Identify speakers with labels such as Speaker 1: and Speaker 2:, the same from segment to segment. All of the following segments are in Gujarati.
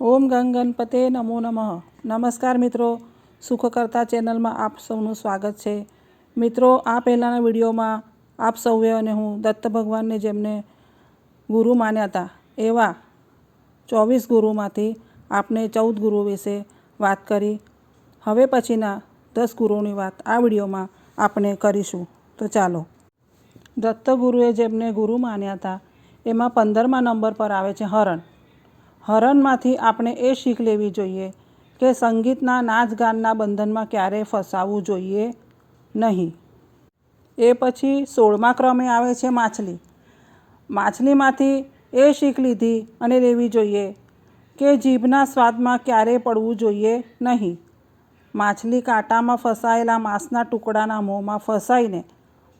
Speaker 1: ઓમ ગંગ ગણપતે નમો નમઃ. નમસ્કાર મિત્રો, સુખકર્તા ચેનલમાં આપ સૌનું સ્વાગત છે. મિત્રો, આ પહેલાંના વિડીયોમાં આપ સૌએ અને હું દત્ત ભગવાનને જેમને ગુરુ માન્યા હતા, એવા ચોવીસ ગુરુમાંથી આપને ચૌદ ગુરુ વિશે વાત કરી. હવે પછીના દસ ગુરુની વાત આ વિડીયોમાં આપણે કરીશું. તો ચાલો. દત્ત ગુરુએ જેમને ગુરુ માન્યા હતા, એમાં પંદરમા નંબર પર આવે છે હરણ. હરણમાંથી આપણે એ શીખ લેવી જોઈએ કે સંગીતના નાચ ગાનના બંધનમાં ક્યારેય ફસાવવું જોઈએ નહીં. એ પછી સોળમા ક્રમે આવે છે માછલી. માછલીમાંથી એ શીખ લીધી અને લેવી જોઈએ કે જીભના સ્વાદમાં ક્યારેય પડવું જોઈએ નહીં. માછલી કાંટામાં ફસાયેલા માંસના ટુકડાના મોંમાં ફસાઈને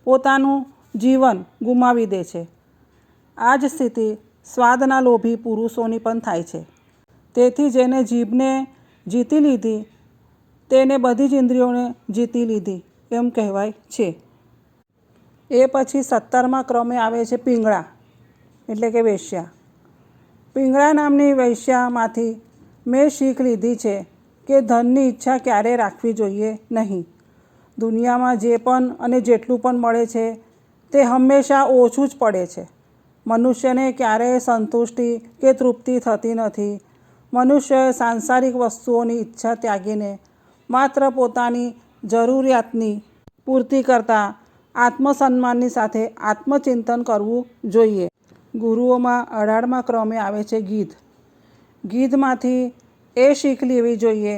Speaker 1: પોતાનું જીવન ગુમાવી દે છે. આ જ સ્થિતિ સ્વાદના લોભી પુરુષોની પણ થાય છે. તેથી જેને જીભને જીતી લીધી, તેને બધી જ ઇન્દ્રિયોને જીતી લીધી એમ કહેવાય છે. એ પછી સત્તરમાં ક્રમે આવે છે પિંગળા, એટલે કે વેશ્યા. પિંગળા નામની વૈશ્યામાંથી મેં શીખ લીધી છે કે ધનની ઈચ્છા ક્યારેય રાખવી જોઈએ નહીં. દુનિયામાં જે પણ અને જેટલું પણ મળે છે, તે હંમેશા ઓછું જ પડે છે. મનુષ્યને ક્યારેય સંતુષ્ટિ કે તૃપ્તિ થતી નથી. મનુષ્યએ સાંસારિક વસ્તુઓની ઈચ્છા ત્યાગીને માત્ર પોતાની જરૂરિયાતની પૂર્તિ કરતાં આત્મસન્માનની સાથે આત્મચિંતન કરવું જોઈએ. ગુરુઓમાં અઢારમા ક્રમે આવે છે ગીધ. ગીધમાંથી એ શીખ લેવી જોઈએ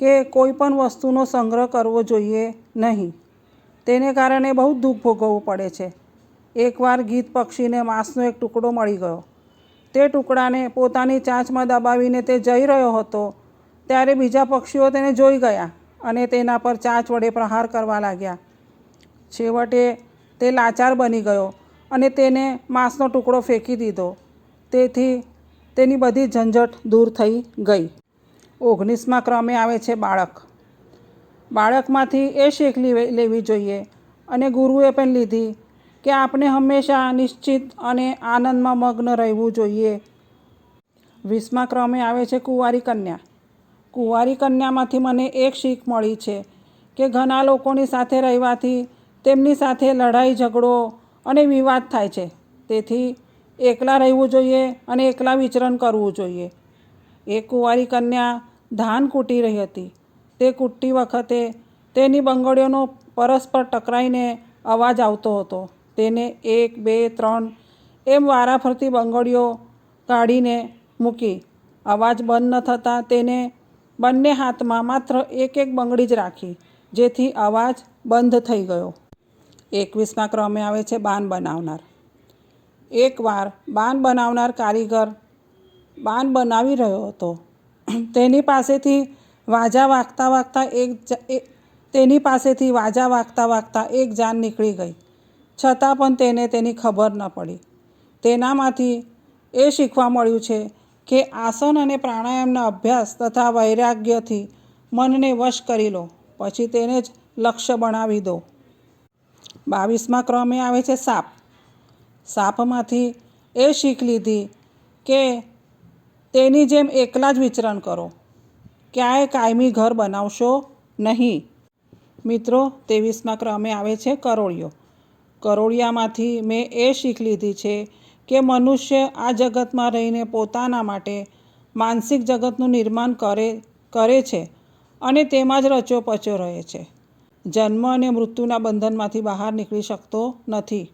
Speaker 1: કે કોઈ પણ વસ્તુનો સંગ્રહ કરવો જોઈએ નહીં. તેને કારણે બહુ દુઃખ ભોગવવું પડે છે. એકવાર ગીધ પક્ષીને માંસનો એક ટુકડો મળી ગયો. તે ટુકડાને પોતાની ચાંચમાં દબાવીને તે જઈ રહ્યો હતો. ત્યારે બીજા પક્ષીઓ તેને જોઈ ગયા અને તેના પર ચાંચ વડે પ્રહાર કરવા લાગ્યા. છેવટે તે લાચાર બની ગયો અને તેને માંસનો ટુકડો ફેંકી દીધો. તેથી તેની બધી ઝંઝટ દૂર થઈ ગઈ. ઓગણીસમાં ક્રમે આવે છે બાળક. બાળકમાંથી એ શીખ લેવી જોઈએ અને ગુરુએ પણ લીધી. કે આપણે હંમેશા નિશ્ચિત અને આનંદમાં મગ્ન રહેવું જોઈએ. વીસમા ક્રમે આવે છે કુંવારી કન્યા. કુંવારી કન્યામાંથી મને એક શીખ મળી છે કે ઘણા લોકોની સાથે રહેવાથી તેમની સાથે લડાઈ, ઝઘડો અને વિવાદ થાય છે. તેથી એકલા રહેવું જોઈએ અને એકલા વિચરણ કરવું જોઈએ. એક કુંવારી કન્યા ધાન કૂટી રહી હતી. તે કૂટતી વખતે તેની બંગડીઓનો પરસ્પર ટકરાઈને અવાજ આવતો હતો. તેને એક, બે, ત્રણ એમ વારાફરતી બંગડીઓ કાઢીને મૂકી. અવાજ બંધ ન થતાં તેને બંને હાથમાં માત્ર એક એક બંગડી જ રાખી, જેથી અવાજ બંધ થઈ ગયો. એકવીસમાં ક્રમે આવે છે બાન બનાવનાર. એકવાર બાન બનાવનાર કારીગર બાન બનાવી રહ્યો હતો. તેની પાસેથી વાજા વાગતા વાગતા એક તેની પાસેથી વાજા વાગતા વાગતા એક જાન નીકળી ગઈ. છતાં પણ તેને તેની ખબર ન પડી. તેનામાંથી એ શીખવા મળ્યું છે કે આસન અને પ્રાણાયામના અભ્યાસ તથા વૈરાગ્યથી મનને વશ કરી લો, પછી તેને જ લક્ષ્ય બનાવી દો. બાવીસમાં ક્રમે આવે છે સાપ. સાપમાંથી એ શીખ લીધી કે તેની જેમ એકલા જ વિચરણ કરો. ક્યાંય કાયમી ઘર બનાવશો નહીં. મિત્રો ત્રેવીસમાં ક્રમે આવે છે કરોળિયો. કરોળિયામાંથી મેં એ શીખ લીધી છે કે મનુષ્ય આ જગતમાં રહીને પોતાના માટે માનસિક જગતનું નિર્માણ કરે કરે છે અને તેમાં જ રચ્યો પચ્યો રહે છે. જન્મ અને મૃત્યુના બંધનમાંથી બહાર નીકળી શકતો નથી.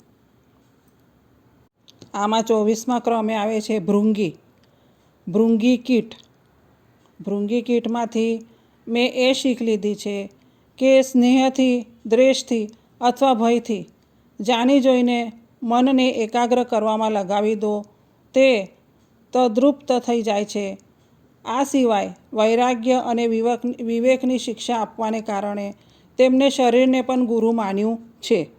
Speaker 1: આમાં ચોવીસમાં ક્રમે આવે છે ભૃંગી. ભૃંગી કીટ. ભૃંગી કીટમાંથી મેં એ શીખ લીધી છે કે સ્નેહથી, દ્વેષથી અથવા ભયથી જાણી જોઈને મનને એકાગ્ર કરવામાં લગાવી દો. તે તદ્રુપ્ત થઈ જાય છે. આ સિવાય વૈરાગ્ય અને વિવેક, વિવેકની શિક્ષા આપવાને કારણે તેમને શરીરને પણ ગુરુ માન્યું છે.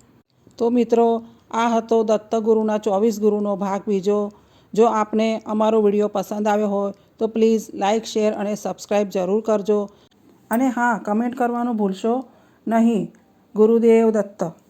Speaker 1: તો મિત્રો, આ હતો દત્તગુરુના ચોવીસ ગુરુનો ભાગ. બીજો, જો આપને અમારો વીડિયો પસંદ આવ્યો હોય, તો પ્લીઝ લાઇક શેર અને સબસ્ક્રાઈબ જરૂર કરજો. અને હા, કમેન્ટ કરવાનું ભૂલશો નહીં. ગુરુદેવ દત્ત.